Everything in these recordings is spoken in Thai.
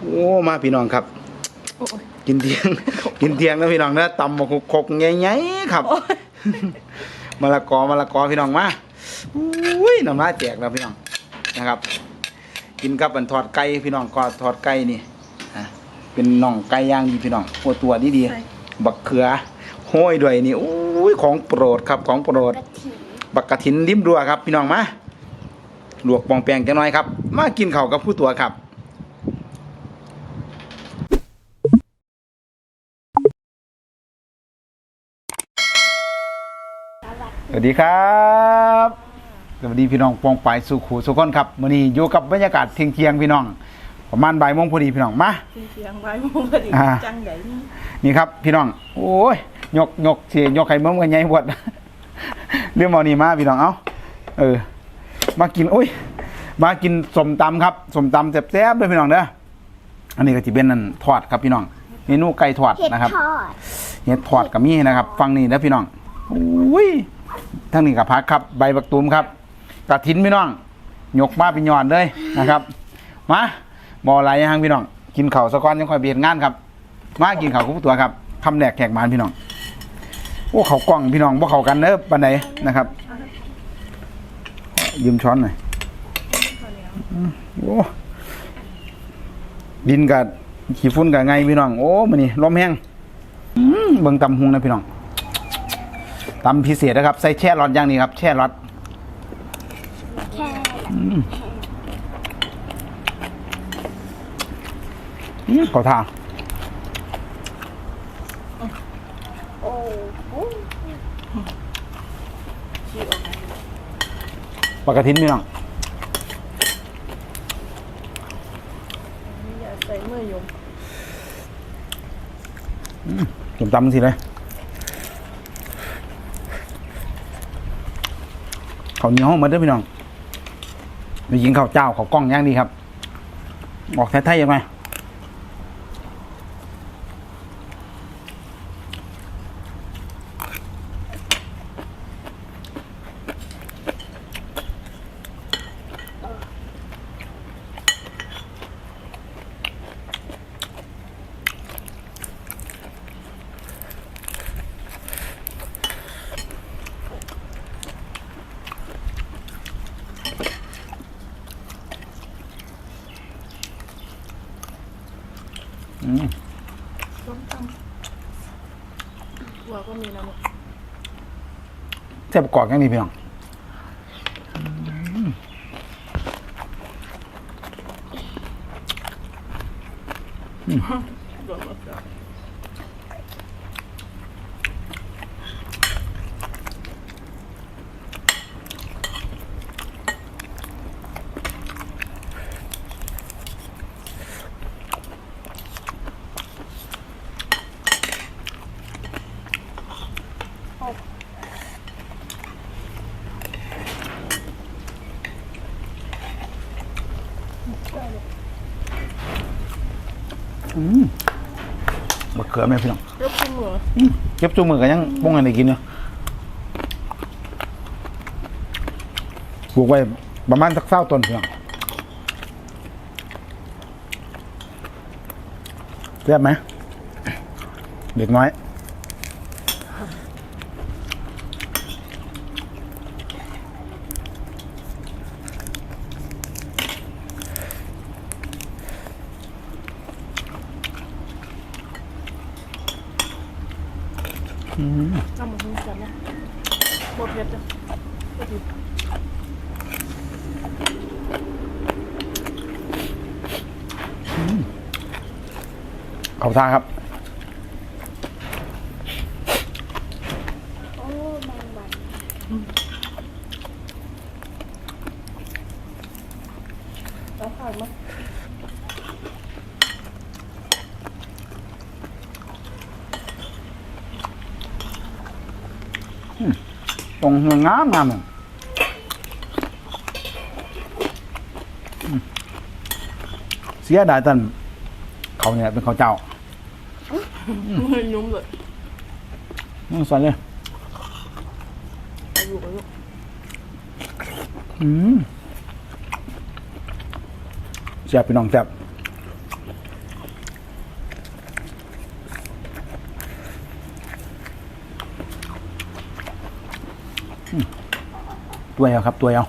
โอ้มาพี่น้องครับโอ้ยกินเที่ยง กินเที่ยงนะพี่น้องนะตำบักคกๆใหญ่ๆครับโอ้ยมะละกอมะละกอพี่น้องมาอุ้ยน้ำลายแตกแล้วพี่น้องนะครับ กินกับอันทอดไก่พี่น้องก็ทอดไก่นี่อะเป็นน่องไก่ย่างดีพี่น้องหัวตัวดีดีๆใช่บักเขือโห้อยด้วยนี่อุ้ยของโปรดครับของโปรดกะทิบักกะถินริมรัวครับ พี่น้องมาลวกปองแปงจังน้อยครับ มากินข้าวกับผู้ตัวครับ สวัสดีครับสวัสดีพี่น้องปองปายสุขูสุขคนครับมื้อนี้อยู่กับบรรยากาศเที่ยงเที่ยงๆพี่น้อง ประมาณบ่ายโมงพอดีพี่น้องมาเสียงไว้มองพอดีอ่าจังใหญ่นี่นี่ครับพี่น้องโอ้ยยกยกสิยกไข่เมืองกันใหญ่บวดเรื่องเอานี่มาพี่น้องเอาเออ มากินโอ้ยมากินสมตำครับสมตำแซ่บๆเลยพี่น้องเด้ออันนี้ก็จะเป็นนั่นทอดครับพี่น้องเมนูไก่ทอดเห็ดนะครับทอดเห็ดทอดกับมีนะครับ ฟังนี่นะพี่น้องอุ้ย ทั้งนี้กับพักครับ ใบบักตูมครับกระถินพี่น้องยกมาเป็นยอดเลยนะครับ มาบออะไรยังพี่น้อง กินเข้าสะก้อนยังคอยเบียดงานครับ มากินเข้าคู่ตัวครับคำแหลกแขกมานพี่น้องโอ้เขากล้องพี่น้องบ่เขากันเด้อปันไหนนะครับ ยืมช้อนหน่อยโอ้ดินกับขี้ฝุ่นกับไงพี่น้อง โอ้มันนี่ลมแห้งเบิ่งตำหุงนะพี่น้อง ตำพิเศษนะครับ ใส่แช่รอดอย่างนี้ครับ แช่รอดแค่อืมอืมขอทานโอ้โหชี้ออกมาปลากระทินพี่น้องอย่าใส่มือยมผมตำสิเลย เขาเหนียวเหมือนเดิมพี่น้องไปยิงข้าวเจ้าเขากล้องย่างดีครับ ออกไทยๆยังไง อืม ส้มตำหัว ก็มีนะมึงแซ่บกรอบอย่างนี้พี่น้อง รวมหมดแล้ว อืม บะเขือแม่พี่น้องยกขึ้นมืออืมเก็บจูมือกันยังป้องกันได้กินเนาะปลูกไว้ประมาณสักเศร้าต้นพี่น้องเรียบไหม เด็กน้อย น้ำมันหุ้นกันนะบดเผ็ดจ้ะบดเผ็ดเขาท่าครับ โอ้แมงวัน แล้วขาดมั้ย ต รงงามงามเลยอืมเสียดายตันเขาเนี่ยเป็นเขาเจ้ามือยุ่มเลยต้องใส่เลยอายุอายุอืมแซ่บพี่น้องแซ่บ ตัวเอาครับ ตัวเอา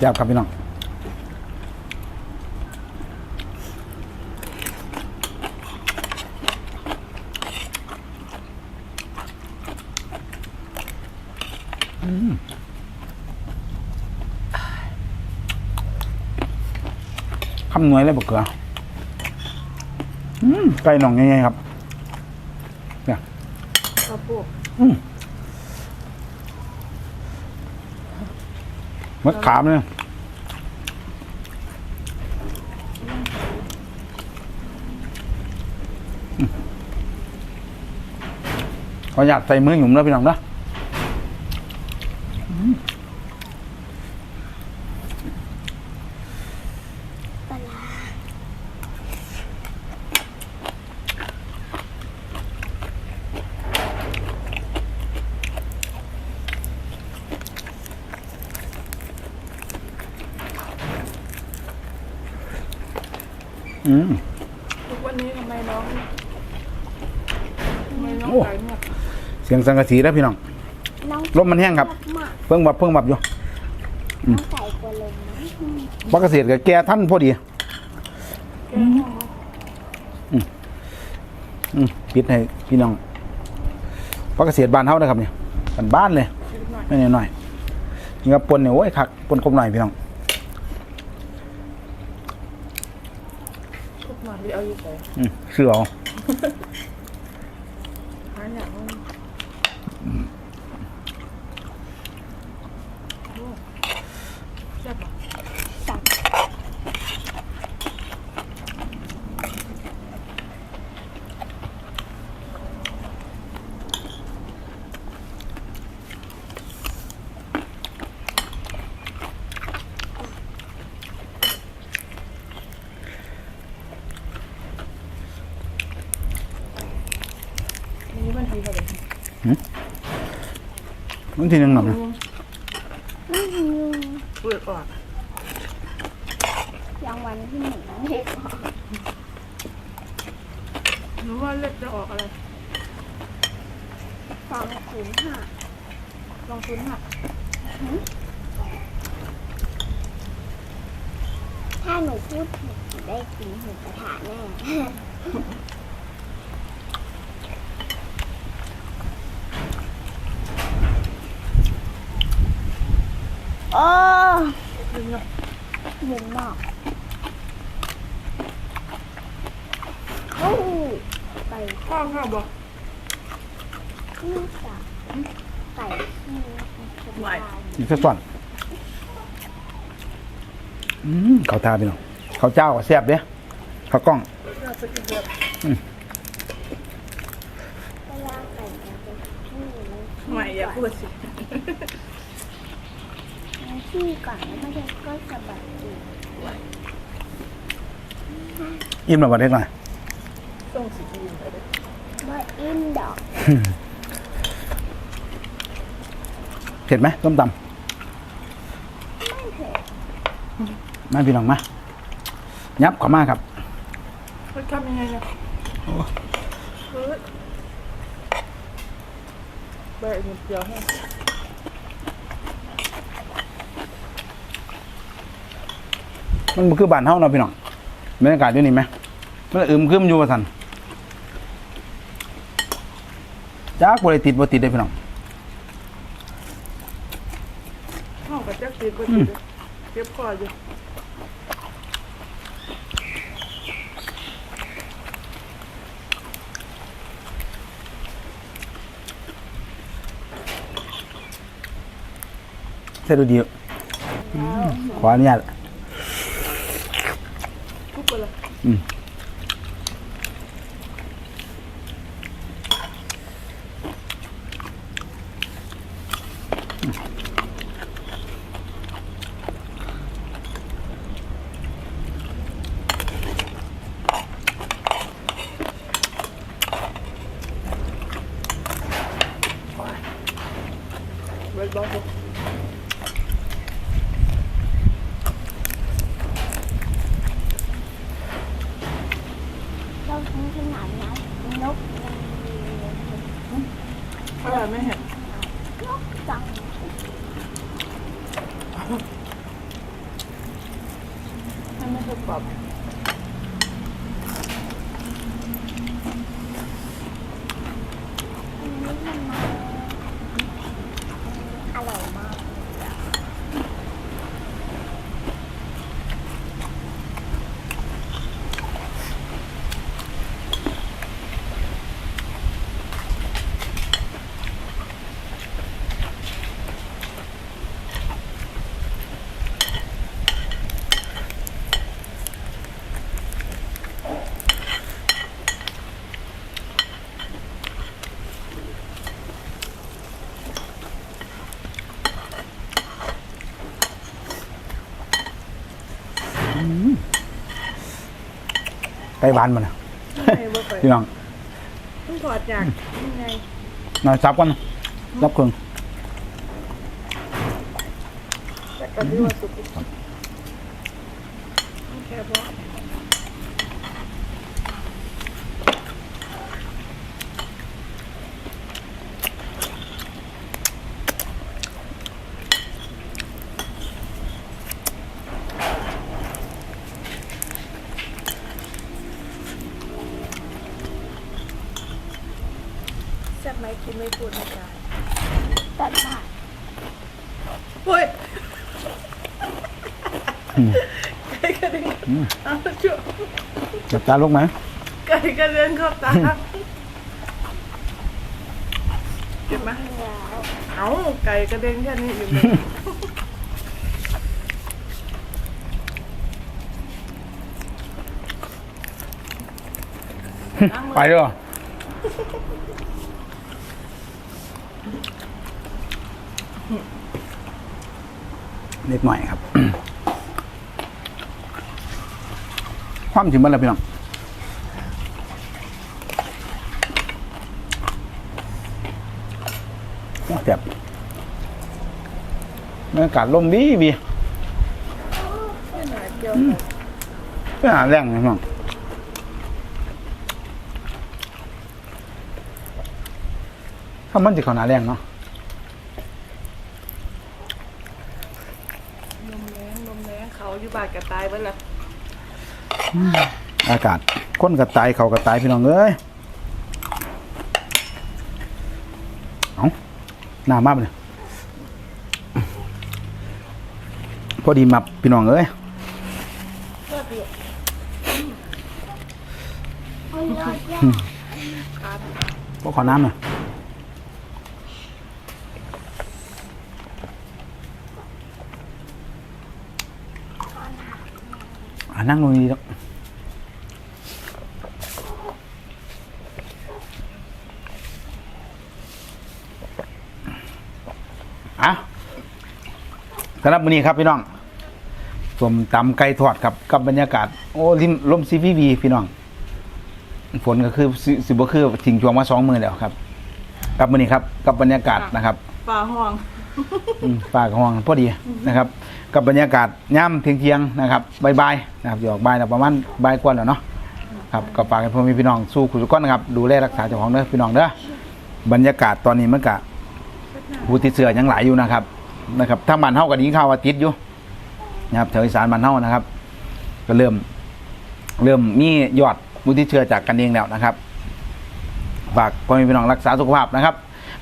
แบบแจ๊บครับพี่น้องอืมคำหน่วยเลยบอกเกลืออืมไก่หน่องยังไงครับเนี่ยข้าวโพดอืม มะขามเนี่ยขออยากใส่มือหยุ่มแล้วพี่น้องนะ อืมทุกวันนี้ทำไมน้องทำไมน้องโอ้ไก่เนี่ยเสียงสังกะสีแล้วพี่น้อง น้องลมมันแห้งครับ มากเพิ่งบับเพิ่งบับอยู่น้องไก่กว่าลมนะบักเกษตรกับแกท่านพอดี แกงห้องเนาะอืมปิดให้พี่น้องบักเกษตรบ้านเฮานะครับเนี่ยบ้านบ้านเลยนิดหน่อย ไม่หน่อยๆนี่ครับปนเนี่ยโอ้ยคักปนคมหน่อยพี่น้อง ทุกหน่อยที่เอาอยู่ใส่อืมเสือเอา หาอย่างนั้นโอ้แซ่บเหรอ สับ อันนี้มันทีเท่าไหร่ บางทีหนึงหน่อยนะอื้อหือเปลือกออกรางวัลที่หนึ่งเล็กหนูว่าเล็บจะออกอะไรสองศูนย์ห้าลองทุนหักถ้าหนูพูดผิดได้กินหมูกระทะแน่ โอ้ดึงเนาะเย็นมากโอ้ไก่ข้าวข้าวบอกที่สับไก่ที่สบายอีกสักส่วนอืมเขาวทาพี่น้องเขาวเจ้าก็แซ่บเด้ข้าวกล้องเราจะกินแบบเวลาไก่มันจะที่มันใหม่อย่าพูดสิมัน ที่ก่อนแล้วมันจะก็สะบัดอีกอิ่มแล้วบ่เด็กหน่อยต้องสีดีไปเลยว่าอิ่มดอกเผ็ดไหมต้มตไม่เผ็ดำมาพี่น้องมายับเขอมาครับ มันทำยังไงเนี่ยเฮ้ยใบหนึ่งเดียวให้ มันบ่คือบ้านเฮาเนาะพี่น้องบรรยากาศอยู่นี่ไหมมันอึมครึมอยู่ว่าซั่นจักบ่ได้ติดบ่ติดเด้อพี่น้องติดก็ติดเลยเก็บคออยู่เส้นดูดีอืมขออนุญาต ทุก ไปเลย อืม เบิดบอกผม เราทั้งขนาดนั้นนกยังมี อร่อย ไหมเห็นนกจังมันไม่ถูกกรอบ อันนี้มันมาอร่อยมากเลยอะ ไก่บ้านมันนะไม่เบิดไปพี่น้องเพิ่งถอดจากยังไงนอนซับกันนะซับเครื่องแต่ก็ที่ว่าสุกแค่เพร แซ่บไหมกินไม่พูดไม่จาแต่ว่าเฮ้ยไก่กระเด็นเอาชั่วจับตาลูกไหมไก่กระเด็นเข้าตาเก็บไหมแล้วเอาไก่กระเด็นแค่นี้อยู่เลยไปเด้อเล็กหน่อยครับ ความถึงมันแล้วพี่น้องโอ้เจ็บบรรยากาศลมดีบีไม่หนาเกี่ยวไปหาแรงนะพี่น้งถ้ามันจะขนาดแรงเนาะ ลมแรงลมแรงเขาอยู่บาดกระตายไปละอากาศคนกระตายเขากระตายพี่น้องเอ้ยเอาหน้ามากเลยพอดีมับพี่น้องเอ้ยพ่อเปลี่ยนโอ้ยยอดยอดขาดพวกขอน้ำหน่อย นั่งลงดีแล้วอะสำหรับวันนี้ครับพี่น้องสมตำไก่ทอดครับกับบรรยากาศ โอ้ริมลมซีพีวีพี่น้อง ฝนก็คือสิสิบ่คือทิ้งช่วงมาสองมือแล้วครับกับมื้อนี้ครับกับบรรยากาศนะครับปลาห้องอืมฝากห้องพอดีนะครับ กับบรรยากาศย่ำเที่ยงเทียงๆนะครับบ่ายนะครับอยู่อกบายแล้วประมาณบายกว่าแล้วเนาะครับก็ฝากให้พ่อแม่พี่น้องสู้คุณทุกคนนะครับดูแลรักษาเจ้าของเด้อพี่น้องเด้อบรรยากาศตอนนี้มันก็ผู้ติดเชื้อยังหลายอยู่นะครับนะครับถ้าบ้านเฮาก็ดีข่าวว่าติดอยู่นะครับแถวอีสานบ้านเฮานะครับ ก็เริ่ม เริ่มมียอดผู้ติดเชื้อจากกันเองแล้วนะครับฝากพ่อแม่พี่น้องรักษาสุขภาพนะครับ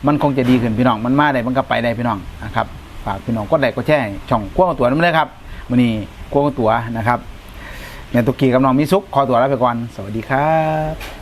มันคงจะดีขึ้นพี่น้องมันมาได้มันก็ไปได้พี่น้องนะครับ ฝากพี่น้องกดไลค์กดแชร์ช่องกว้างตัวนั่นเลยครับวันนี้กว้างตัวนะครับแม่ตุกกี้กับน้องมิซุกขอตัวลาไปก่อน สวัสดีครับ